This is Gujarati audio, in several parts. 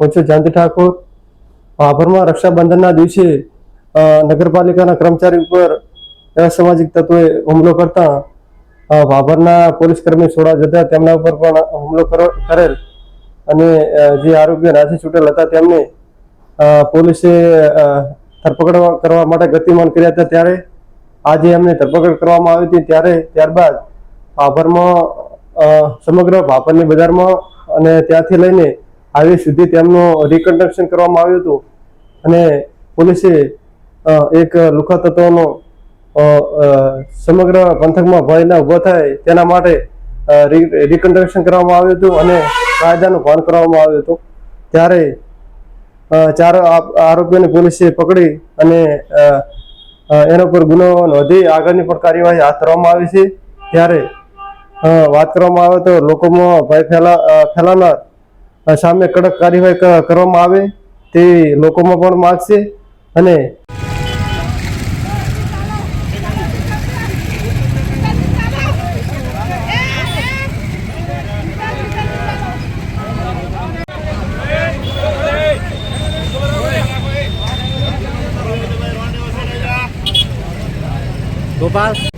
હું છું ઠાકોર ભાભરમાં રક્ષાબંધનના દિવસે નગરપાલિકાના કર્મચારી ઉપર અસામાજિક તત્વોએ હુમલો કરતા ભાભરના પોલીસ કર્મી છોડા જતા તેમના ઉપર પણ હુમલો કરો- કરેલ. અને જે આરોપીઓ નાસી છૂટેલ હતા તેમને પોલીસે ધરપકડ કરવા માટે ગતિમાન કર્યા હતા ત્યારે. આજે એમને ધરપકડ કરવામાં આવી હતી ત્યારે, ત્યારબાદ ભાભરમાં સમગ્ર ભાભરની બજારમાં અને ત્યાંથી લઈને હાઈવે સુધી તેમનું રિકન્સ્ટ્રક્શન કરવામાં આવ્યું હતું. અને પોલીસે એક લુખા તત્વોનો સમગ્ર પંથકમાં ભય ન ઊભો થાય તેના માટે રિકન્સ્ટ્રક્શન કરવામાં આવ્યું હતું અને કાયદાનું ભાન કરવામાં આવ્યું હતું. ત્યારે ચાર આરોપીઓને પોલીસે પકડી અને એના ઉપર ગુનો નોંધી આગળની પણ કાર્યવાહી હાથ ધરવામાં આવી છે. ત્યારે વાત કરવામાં આવે તો લોકોમાં ભય ફેલા ફેલાનાર સામે કડક કાર્યવાહી કરવામાં આવે તે લોકોમાં પણ માગશે અને ગોપાલ.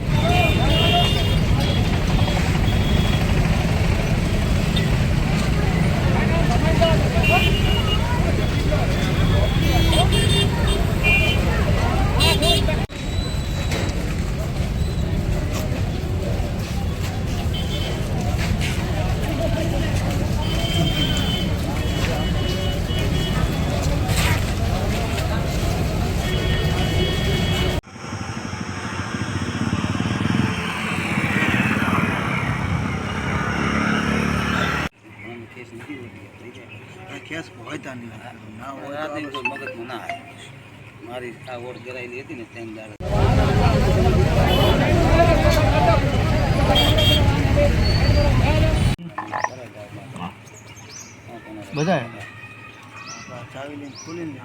કેસ ત્યાં નહીં. ના હોય કોઈ મગજમાં ના આવે. મારી આ ઓળ ગરાયેલી હતી ને તેમ દાડે. બધા ચાવી લઈને ખોલીને